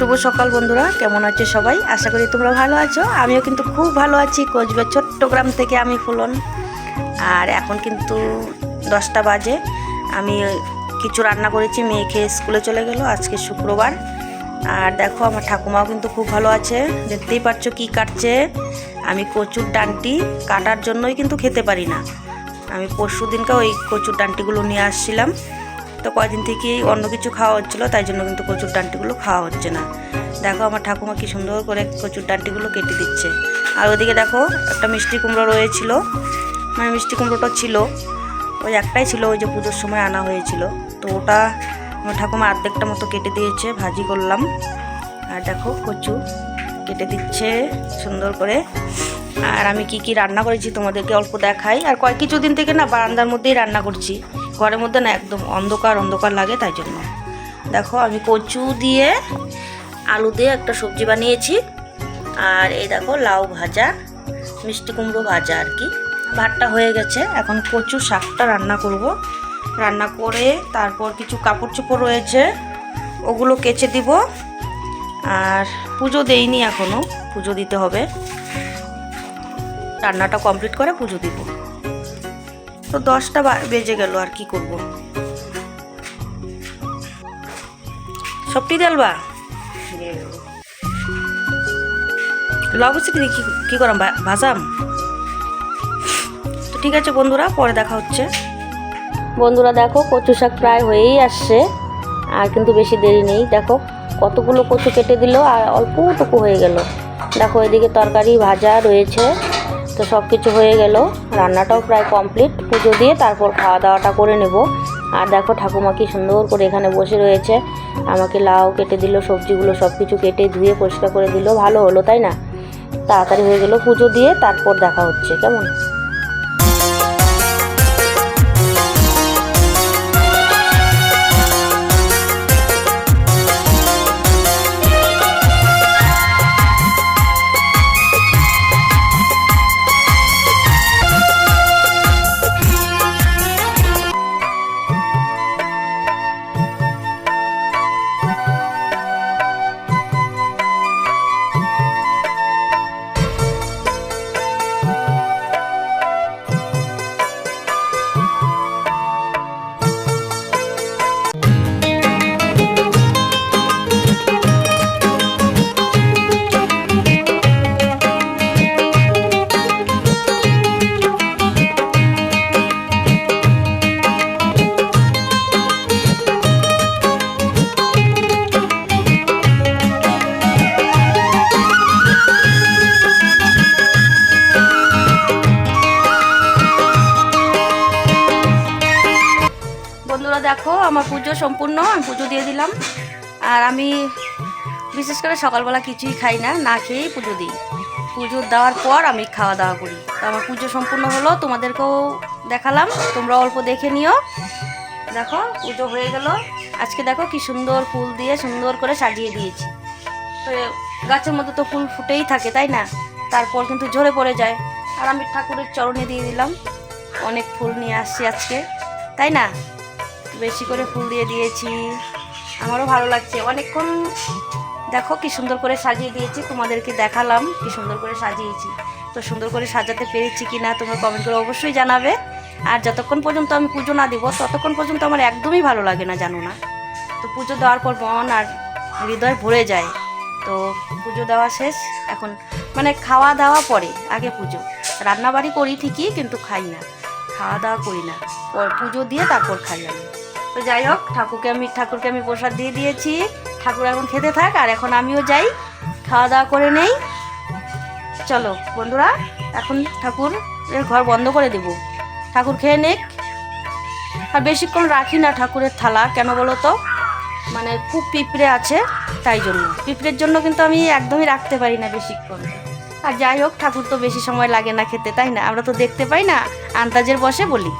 শুভ সকাল বন্ধুরা, কেমন আছে সবাই? আশা করি তোমরা ভালো আছো। আমিও কিন্তু খুব ভালো আছি, কোচবিহার চট্টগ্রাম থেকে আমি ফুলন। আর এখন কিন্তু দশটা বাজে। আমি কিছু রান্না করেছি, মেয়ে খেয়ে স্কুলে চলে গেল আজকে শুক্রবার। আর দেখো, আমার ঠাকুমাও কিন্তু খুব ভালো আছে। দেখতেই পাচ্ছ কি কাটছে। আমি কচুর ডান্টি কাটার জন্যই কিন্তু খেতে পারি না। আমি পরশু দিনকে ওই কচুর ডান্টিগুলো নিয়ে আসছিলাম। তো কয়দিন থেকেই অন্য কিছু খাওয়া হচ্ছিল, তাই জন্য কিন্তু কচুর ডান্টিগুলো খাওয়া হচ্ছে না। দেখো আমার ঠাকুমা কি সুন্দর করে কচুর ডান্টিগুলো কেটে দিচ্ছে। আর ওদিকে দেখো একটা মিষ্টি কুমড়ো রয়েছিল মানে মিষ্টি কুমড়োটা ছিল। ওই একটাই ছিল, ওই যে পুজোর সময় আনা হয়েছিল। তো ওটা আমার ঠাকুমা অর্ধেকটা মতো কেটে দিয়েছে, ভাজি করলাম। আর দেখো কচু কেটে দিচ্ছে সুন্দর করে। আর আমি কি কি রান্না করেছি তোমাদেরকে অল্প দেখাই। আর কয়েক কিছুদিন থেকে না বারান্দার মধ্যেই রান্না করছি। ঘরের মধ্যে না একদম অন্ধকার অন্ধকার লাগে তাই জন্য। দেখো আমি কচু দিয়ে আলু দিয়ে একটা সবজি বানিয়েছি। আর এই দেখো লাউ ভাজা, মিষ্টি কুমড়ো ভাজা আর কি। ভাতটা হয়ে গেছে, এখন কচু শাকটা রান্না করব। রান্না করে তারপর কিছু কাপড় চোপড় রয়েছে, ওগুলো কেচে দিব। আর পুজো দেইনি এখনও পুজো দিতে হবে। রান্নাটা কমপ্লিট করে পুজো দিব। তো দশটা বেজে গেল, আর কি করব? সবটি দেলবা লবসি কি কি করাম? ভাজাম? তো ঠিক আছে বন্ধুরা, পরে দেখা হচ্ছে। বন্ধুরা দেখো, কচু শাক প্রায় হয়েই আসছে, আর কিন্তু বেশি দেরি নেই। দেখো, কতগুলো কচু কেটে দিল, আর অল্পটুকু হয়ে গেল। দেখো, এদিকে তরকারি ভাজা রয়েছে। তো সব কিছু হয়ে গেল। রান্নাটাও প্রায় কমপ্লিট পুজো দিয়ে তারপর খাওয়া দাওয়াটা করে নেব। আর দেখো ঠাকুমা কি সুন্দর করে এখানে বসে রয়েছে। আমাকে লাউ কেটে দিল, সবজিগুলো সব কিছু কেটে ধুয়ে পরিষ্কার করে দিল। ভালো হলো, তাই না? তাড়াতাড়ি হয়ে গেল পুজো দিয়ে, তারপর দেখা হচ্ছে, কেমন? দেখো আমার পুজো সম্পূর্ণ, আমি পুজো দিয়ে দিলাম। আর আমি বিশেষ করে সকালবেলা কিছুই খাই না না খেয়েই পুজো দিই। পুজো দেওয়ার পর আমি খাওয়া দাওয়া করি। তো আমার পুজো সম্পূর্ণ হলো, তোমাদেরকেও দেখালাম তোমরা অল্প দেখে নিও। দেখো, পুজো হয়ে গেল। আজকে দেখো কি সুন্দর ফুল দিয়ে সুন্দর করে সাজিয়ে দিয়েছি। তো গাছের মধ্যে তো ফুল ফুটেই থাকে, তাই না? তারপর কিন্তু ঝরে পড়ে যায়। আর আমি ঠাকুরের চরণে দিয়ে দিলাম। অনেক ফুল নিয়ে আসছি আজকে, তাই না? বেশি করে ফুল দিয়ে দিয়েছি। আমারও ভালো লাগছে। অনেকক্ষণ দেখো কি সুন্দর করে সাজিয়ে দিয়েছি, তোমাদেরকে দেখালাম কি সুন্দর করে সাজিয়েছি। তো সুন্দর করে সাজাতে পেরেছি কি না তোমরা কমেন্ট করে অবশ্যই জানাবে। আর যতক্ষণ পর্যন্ত আমি পুজো না দিব, ততক্ষণ পর্যন্ত আমার একদমই ভালো লাগে না, জানো না। তো পুজো দেওয়ার পর মন আর হৃদয় ভরে যায়। তো পুজো দেওয়া শেষ, এখন মানে খাওয়া দাওয়া পরে, আগে পুজো। রান্নাবাড়ি করি ঠিকই, কিন্তু খাই না। খাওয়া দাওয়া করি না। পুজো দিয়ে তারপর খাই আমি। তো যাই হোক, ঠাকুরকে আমি ঠাকুরকে আমি প্রসাদ দিয়ে দিয়েছি। ঠাকুর এখন খেতে থাক, আর এখন আমিও যাই। খাওয়া দাওয়া করে নেই। চলো, বন্ধুরা, এখন ঠাকুর ঘর বন্ধ করে দেব। ঠাকুর খেয়ে নেক। আর বেশিক্ষণ রাখি না ঠাকুরের থালা, কেন বলো তো? মানে খুব পিঁপড়ে আছে, তাই জন্য। পিঁপড়ের জন্য কিন্তু আমি একদমই রাখতে পারি না বেশিক্ষণ। আর যাই হোক, ঠাকুর তো বেশি সময় লাগে না খেতে, তাই না? আমরা তো দেখতে পাই না, আন্দাজের বসে বলি।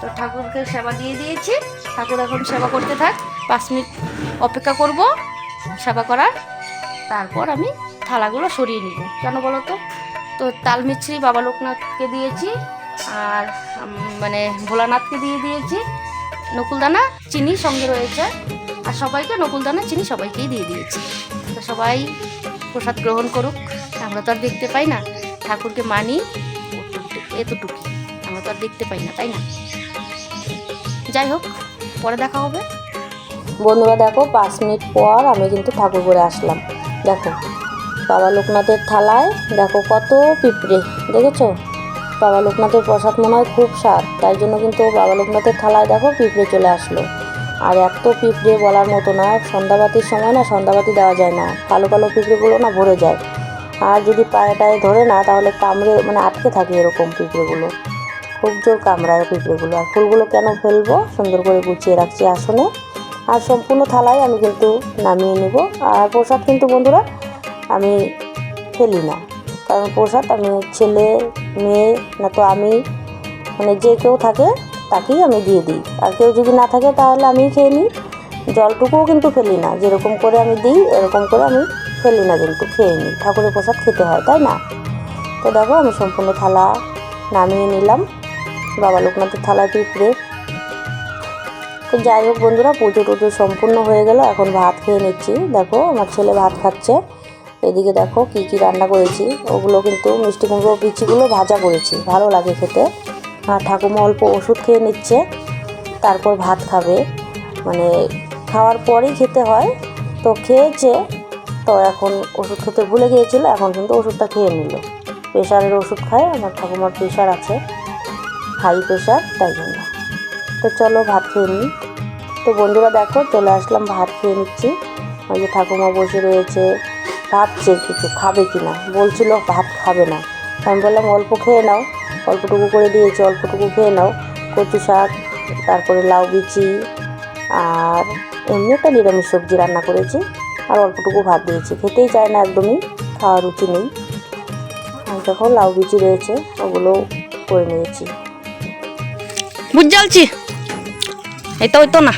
তো ঠাকুরকে সেবা দিয়ে দিয়েছি। ঠাকুর এখন সেবা করতে থাক। পাঁচ মিনিট অপেক্ষা করব সেবা করার। তারপর আমি থালাগুলো সরিয়ে নিব। কেন বলো তো? তো তাল মিছরি বাবা লোকনাথকে দিয়েছি আর মানে ভোলানাথকে দিয়ে দিয়েছি। নকুলদানা চিনি সঙ্গে রয়েছে। আর সবাইকে নকুলদানা চিনি সবাইকেই দিয়ে দিয়েছি। তো সবাই প্রসাদ গ্রহণ করুক। আমরা তো আর দেখতে পাই না। ঠাকুরকে মানি। এতটুকু আমরা তো আর দেখতে পাই না, তাই না? যাই হোক, পরে দেখা হবে। বন্ধুরা, দেখো, পাঁচ মিনিট পর আমি কিন্তু ঠাকুর করে আসলাম। দেখো, বাবা লোকনাথের থালায়, দেখো কত পিঁপড়ে, দেখেছ? বাবা লোকনাথের প্রসাদ মনে হয় খুব স্বাদ, তাই জন্য কিন্তু বাবা লোকনাথের থালায় দেখো পিঁপড়ে চলে আসলো। আর এত পিঁপড়ে বলার মতো না, সন্ধ্যাবাতির সময় না, সন্ধ্যাবাতি দেওয়া যায় না। কালো কালো পিঁপড়েগুলো না ভরে যায়। আর যদি পায়ে টায়ে ধরে না, তাহলে কামড়ে মানে আটকে থাকে এরকম পিঁপড়েগুলো। খুব জোর কামড়ায় পিঁপড়েগুলো আর ফুলগুলো কেন ফেলব? সুন্দর করে গুছিয়ে রাখছি আসনে। আর সম্পূর্ণ থালায় আমি কিন্তু নামিয়ে নেব। আর প্রসাদ কিন্তু বন্ধুরা আমি ফেলি না। কারণ প্রসাদ আমি ছেলে, মেয়ে, না তো আমি মানে যে কেউ থাকে তাকেই আমি দিয়ে দিই। আর কেউ যদি না থাকে তাহলে আমি খেয়ে নিই। জলটুকুও কিন্তু ফেলি না। যেরকম করে আমি দিই, এরকম করে আমি ফেলি না, কিন্তু খেয়ে নিই। ঠাকুরের প্রসাদ খেতে হয়, তাই না? তো দেখো, আমি সম্পূর্ণ থালা নামিয়ে নিলাম। বাবা লোকনাথের থালায় পিঁপড়ে তো যাই হোক বন্ধুরা, পুজো টুজো সম্পূর্ণ হয়ে গেল, এখন ভাত খেয়ে নিচ্ছি। দেখো, আমার ছেলে ভাত খাচ্ছে। এদিকে দেখো কি কি রান্না করেছি। ওগুলো কিন্তু মিষ্টি কুমড়ো, বিচিগুলো ভাজা করেছি, ভালো লাগে খেতে। আর ঠাকুমা অল্প ওষুধ খেয়ে নিচ্ছে, তারপর ভাত খাবে। মানে খাওয়ার পরেই খেতে হয়। তো খেয়েছে, তো এখন ওষুধ খেতে ভুলে গিয়েছিল, এখন কিন্তু ওষুধটা খেয়ে নিল। প্রেশারের ওষুধ খায়, আমার ঠাকুমার প্রেশার আছে। হাই প্রেশার তাই জন্য। তো চলো ভাত খেয়ে নিই। তো বন্ধুরা দেখো, চলে আসলাম, ভাত খেয়ে নিচ্ছি। ওই যে ঠাকুমা বসে রয়েছে, ভাবছে কিছু খাবে কি না বলছিল ভাত খাবে না। আমি বললাম, অল্প খেয়ে নাও। অল্পটুকু করে দিয়েছি, অল্পটুকু খেয়ে নাও। কচু শাক, তারপরে লাউ বিচি, আর এমনি একটা নিরামিষ সবজি রান্না করেছি। আর অল্পটুকু ভাত দিয়েছি। খেতেই চায় না একদমই, খাওয়ার রুচি নেই। আর দেখো, লাউ বিচি রয়েছে ওগুলো করে নিয়েছি। বুঝ জ্বালছি এই তো, ওই তো না।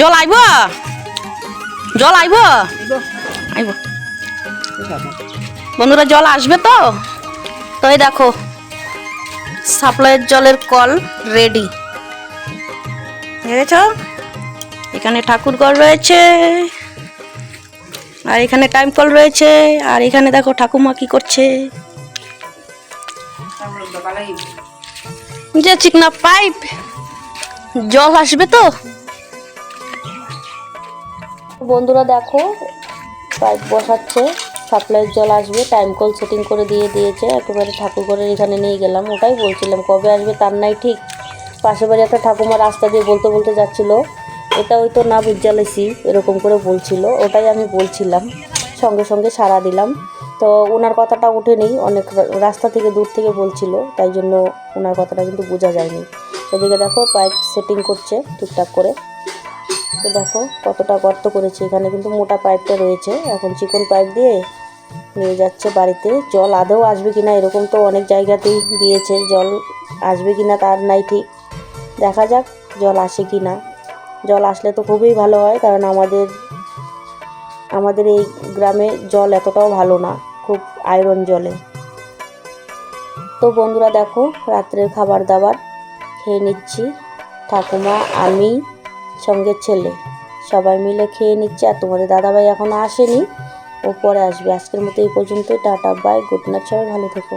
জল আইব? জল আইব? আইব। বন্ধুরা, জল আসবে তো? তো এই দেখো, সাপ্লাইয়ের জলের কল রেডি। দেখেছ? এখানে ঠাকুরঘর রয়েছে। আর এখানে টাইম কল রয়েছে, আর এখানে দেখো ঠাকুমা কি করছে। যে চিকনা পাইপ জল আসবে তো? বন্ধুরা দেখো পাইপ বসাচ্ছে সাপ্লাইয়ের জল আসবে টাইম কল সেটিং করে দিয়ে দিয়েছে, একেবারে ঠাকুরঘরের এখানে নিয়ে গেলাম, ওটাই বলছিলাম, কবে আসবে তার নাই ঠিক। পাশের বাড়ি একটা ঠাকুমা রাস্তা দিয়ে বলতে বলতে যাচ্ছিল এটা ওই তো না বুঝালেছি, এরকম করে বলছিল। ওটাই আমি বলছিলাম, সঙ্গে সঙ্গে সাড়া দিলাম। তো ওনার কথাটা ওঠেনি অনেক রাস্তা থেকে দূর থেকে বলছিল, তাই জন্য ওনার কথাটা কিন্তু বোঝা যায়নি। এদিকে দেখো, পাইপ সেটিং করছে ঠিকঠাক করে। তো দেখো কতটা গর্ত করেছে, এখানে কিন্তু মোটা পাইপটা রয়েছে। এখন চিকন পাইপ দিয়ে নিয়ে যাচ্ছে বাড়িতে। জল আদৌ আসবে কি না এরকম তো অনেক জায়গাতেই দিয়েছে। জল আসবে কি না তার নাই ঠিক। দেখা যাক জল আসে কি না জল আসলে তো খুবই ভালো হয়, কারণ আমাদের আমাদের এই গ্রামে জল এতটাও ভালো না, খুব আয়রন জলে। তো বন্ধুরা দেখো, রাত্রের খাবার দাবার খেয়ে নিচ্ছি। ঠাকুমা, আমি, সঙ্গে ছেলে, সবাই মিলে খেয়ে নিচ্ছি। আর তোমাদের দাদাভাই এখনও আসেনি, ও পরে আসবে। আজকের মতো এই পর্যন্তই, টাটা বাই গুড নাইট সবাই ভালো থেকো।